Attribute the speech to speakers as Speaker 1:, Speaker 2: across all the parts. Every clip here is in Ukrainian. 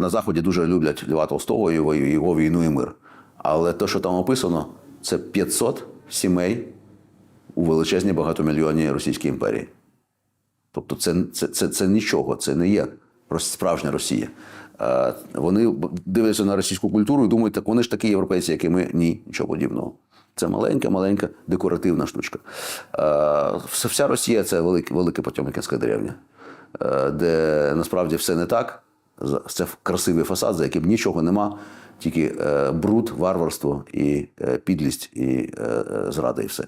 Speaker 1: на Заході дуже люблять Льва Толстого, його, його війну і мир. Але те, що там описано, це 500 сімей у величезній багатомільйонній Російській імперії. Тобто це, це, це, це нічого, це не є справжня Росія. Вони дивляться на російську культуру і думають, так вони ж такі європейці, як і ми. Ні, нічого подібного. Це маленька, маленька декоративна штучка. Вся- Росія це велике, велике Потьомкінська деревня, де насправді все не так. Це красивий фасад, за яким нічого нема, тільки е, бруд, варварство і е, підлість, і е, зрада, і все.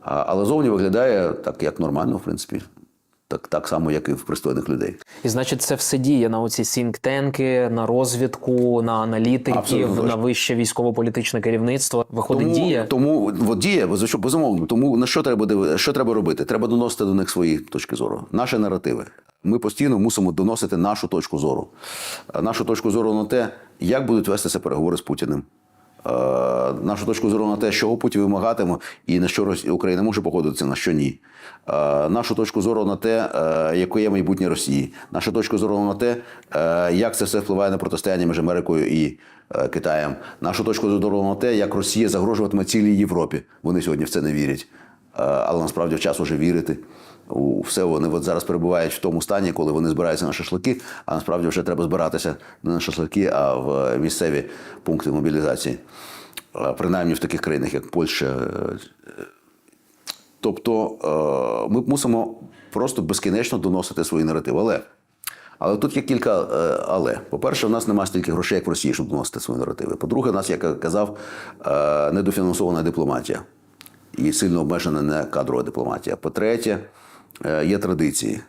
Speaker 1: Але зовні виглядає так, як нормально, в принципі. Так, так само, як і в пристойних людей.
Speaker 2: І значить, це все діє на оці сінктенки, на розвідку, на аналітиків,
Speaker 1: Абсолютно
Speaker 2: на вище військово-політичне керівництво. Виходить,
Speaker 1: Тому,
Speaker 2: діє.
Speaker 1: тому от діє, безумовно. Тому на що треба що треба робити? Треба доносити до них свої точки зору, наші наративи. Ми постійно мусимо доносити нашу точку зору. Нашу точку зору на те, як будуть вестися переговори з Путіним. Е, Нашу точку зору на те, чого Путін вимагатиме, і на що Україна може погодитися, на що ні. Е, Нашу точку зору на те, е, яке є майбутнє Росії. Нашу точку зору на те, е, як це все впливає на протистояння між Америкою і е, Китаєм. Нашу точку зору на те, як Росія загрожуватиме цілій Європі. Вони сьогодні в це не вірять. Е, Але насправді час уже вірити. У все вони от зараз перебувають в тому стані, коли вони збираються на шашлики, а насправді вже треба збиратися не на шашлики, а в місцеві пункти мобілізації. Е, Принаймні в таких країнах, як Польща. Е, Тобто ми мусимо просто безкінечно доносити свої наративи. Але, але тут є кілька але. По-перше, в нас немає стільки грошей, як в Росії, щоб доносити свої наративи. По-друге, в нас, як я казав, недофінансована дипломатія і сильно обмежена не кадрова дипломатія. По-третє, е, є традиції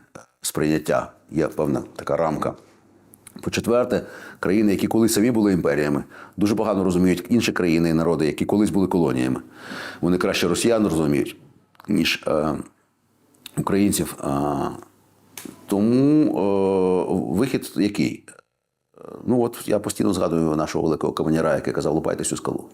Speaker 1: сприйняття, є певна така рамка. По-четверте, країни, які колись самі були імперіями, дуже погано розуміють інші країни і народи, які колись були колоніями. Вони краще росіян розуміють, ніж е, українців. Е, тому е, вихід який? Е, Ну от я постійно згадую нашого великого каменяра, який казав, лупайте цю скалу.